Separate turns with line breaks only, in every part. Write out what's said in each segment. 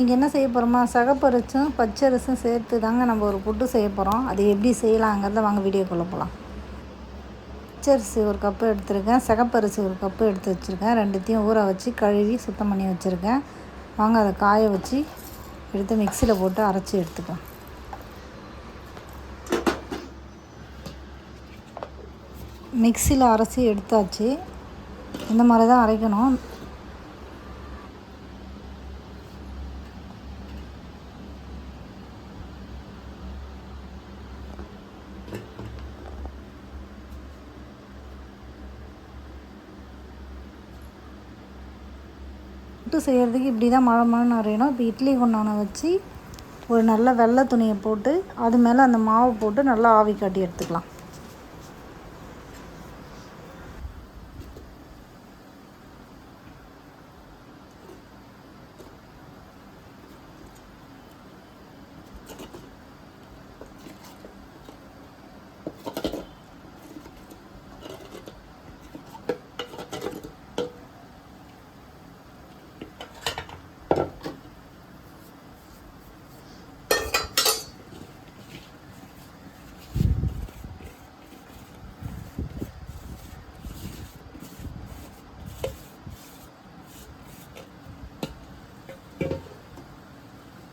இங்கே என்ன செய்ய போகிறோமா சகப்பரிசும் பச்சரிசும் சேர்த்து தாங்க நம்ம ஒரு புட்டு செய்ய போகிறோம் அது எப்படி செய்யலாங்கிறத வாங்க வீடியோக்குள்ளே போகலாம் பச்சரிசி ஒரு கப்பு எடுத்துருக்கேன். சிகப்பரிசி ஒரு கப்பு எடுத்து வச்சுருக்கேன். ரெண்டுத்தையும் ஊற வச்சு கழுவி சுத்தம் பண்ணி வச்சுருக்கேன். வாங்க அதை காய வச்சு எடுத்து மிக்சியில் போட்டு அரைச்சி எடுத்துக்கலாம். மிக்சியில் அரைச்சி எடுத்தாச்சு. இந்த மாதிரி தான் அரைக்கணும். புட்டு செய்கிறதுக்கு இப்படி தான் மழை மழைன்னு அரையணும். இப்போ இட்லி குண்டானை வச்சு ஒரு நல்ல வெள்ளை துணியை போட்டு அது மேலே அந்த மாவு போட்டு நல்லா ஆவி காட்டி எடுத்துக்கலாம்.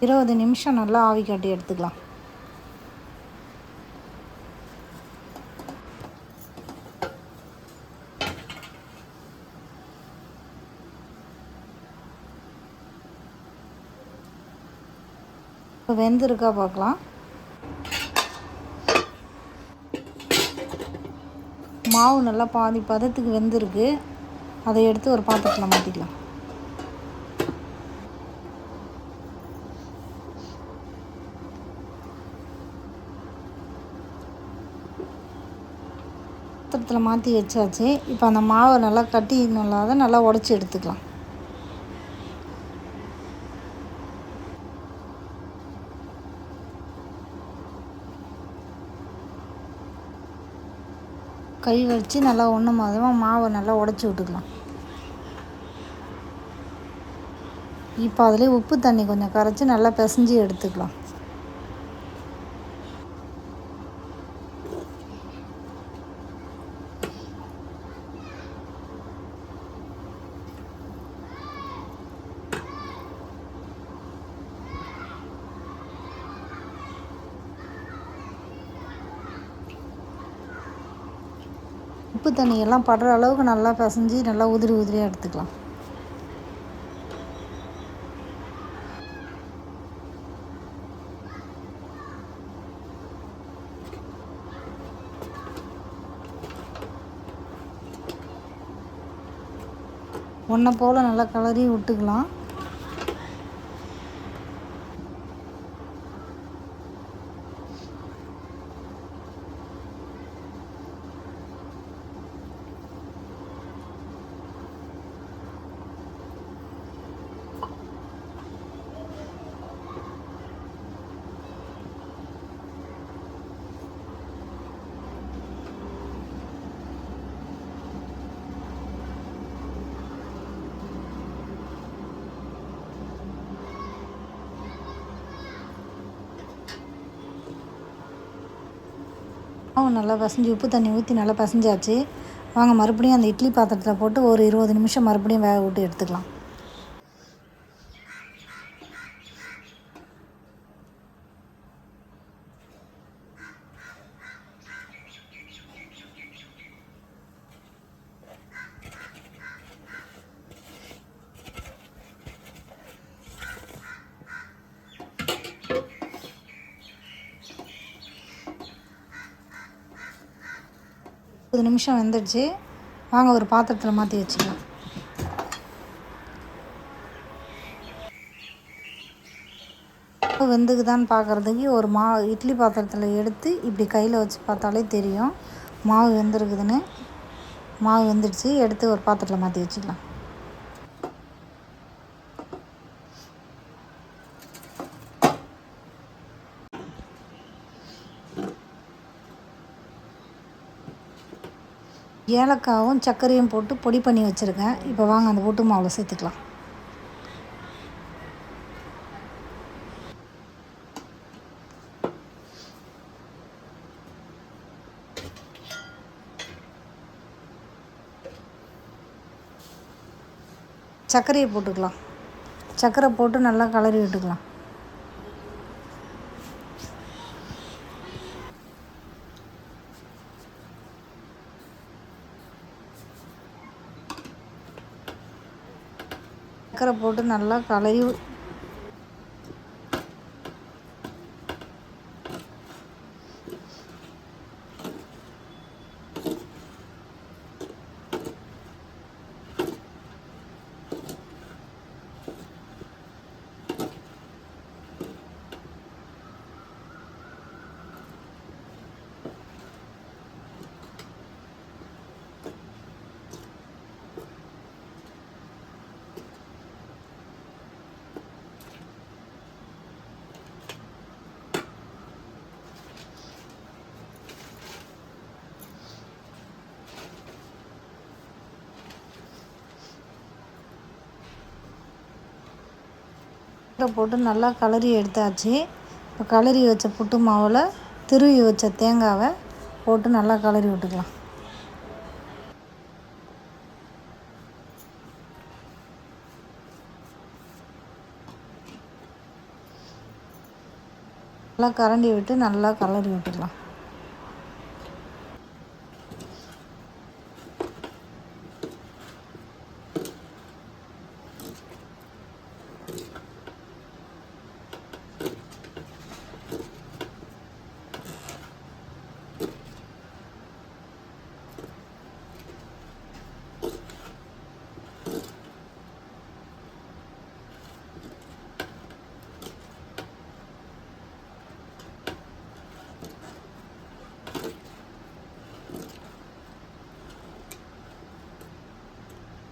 இருபது நிமிஷம் நல்லா ஆவி காட்டி எடுத்துக்கலாம். இப்போ வெந்திருக்கா பார்க்கலாம். மாவு நல்லா பாதி பதத்துக்கு வெந்திருக்கு. அதை எடுத்து ஒரு பாத்திரத்தில் மாற்றிக்கலாம் பாத்திரத்தில் மாற்றி வச்சாச்சு. இப்போ அந்த மாவை நல்லா கட்டி இல்லாத நல்லா உடச்சி எடுத்துக்கலாம். கை வச்சு நல்லா ஒன்று மாதமாக மாவை நல்லா உடச்சி விட்டுக்கலாம். இப்போ அதிலே உப்பு தண்ணி கொஞ்சம் கரைச்சி நல்லா பிசைஞ்சு எடுத்துக்கலாம். உப்பு தண்ணியெல்லாம் படுற அளவுக்கு நல்லா பிசைஞ்சு நல்லா உதிரி உதிரியாக எடுத்துக்கலாம். ஒன்றை போல் நல்லா கலரி விட்டுக்கலாம். மாவு நல்லா பசஞ்சு உப்பு தண்ணி ஊற்றி நல்லா பசஞ்சாச்சு. வாங்க மறுபடியும் அந்த இட்லி பாத்திரத்தில் போட்டு ஒரு இருபது நிமிஷம் மறுபடியும் வேக விட்டு எடுத்துக்கலாம். முப்பது நிமிஷம் வெந்துடுச்சு. வாங்க ஒரு பாத்திரத்தில் மாற்றி வச்சுக்கலாம். வெந்துக்குதான்னு பார்க்குறதுக்கு ஒரு மா இட்லி பாத்திரத்தில் எடுத்து இப்படி கையில் வச்சு பார்த்தாலே தெரியும். மாவு வெந்திருக்குதுன்னு. மாவு வெந்துடுச்சு எடுத்து ஒரு பாத்திரத்தில் மாற்றி வச்சுக்கலாம். ஏலக்காவும் சர்க்கரையும் போட்டு பொடி பண்ணி வச்சுருக்கேன். இப்போ வாங்க அந்த ஓட்டு மாவில் சேர்த்துக்கலாம். சர்க்கரையை போட்டுக்கலாம். சர்க்கரை போட்டு நல்லா கலரி விட்டுக்கலாம். சர்க்கரை போட்டு நல்லா கலரி போட்டு நல்லா கலரி எடுத்தாச்சு. இப்போ கலரி வச்ச புட்டு மாவில் திருவி வச்ச தேங்காவை போட்டு நல்லா கலரி விட்டுக்கலாம். நல்லா கரண்டி விட்டு நல்லா கலரி விட்டுக்கலாம்.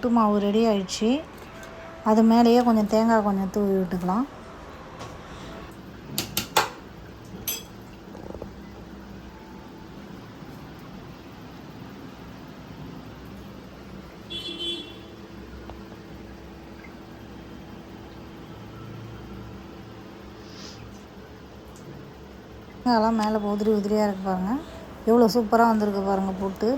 புட்டு மாவு ரெடி ஆயிடுச்சு. அது மேலேயே கொஞ்சம் தேங்காய் கொஞ்சம் தூவி விட்டுக்கலாம். அதெல்லாம் மேலே உதிரி உதிரியாக இருக்கு பாருங்கள் எவ்வளோ சூப்பராக வந்திருக்கு பாருங்கள் புட்டு.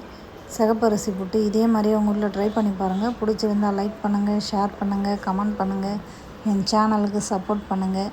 சிகப்பரிசி புட்டு இதே மாதிரி உங்கள் வீட்டில் ட்ரை பண்ணி பாருங்கள் பிடிச்சிருந்தால் லைக் பண்ணுங்கள் ஷேர் பண்ணுங்கள் கமெண்ட் பண்ணுங்கள் என் சேனலுக்கு சப்போர்ட் பண்ணுங்கள்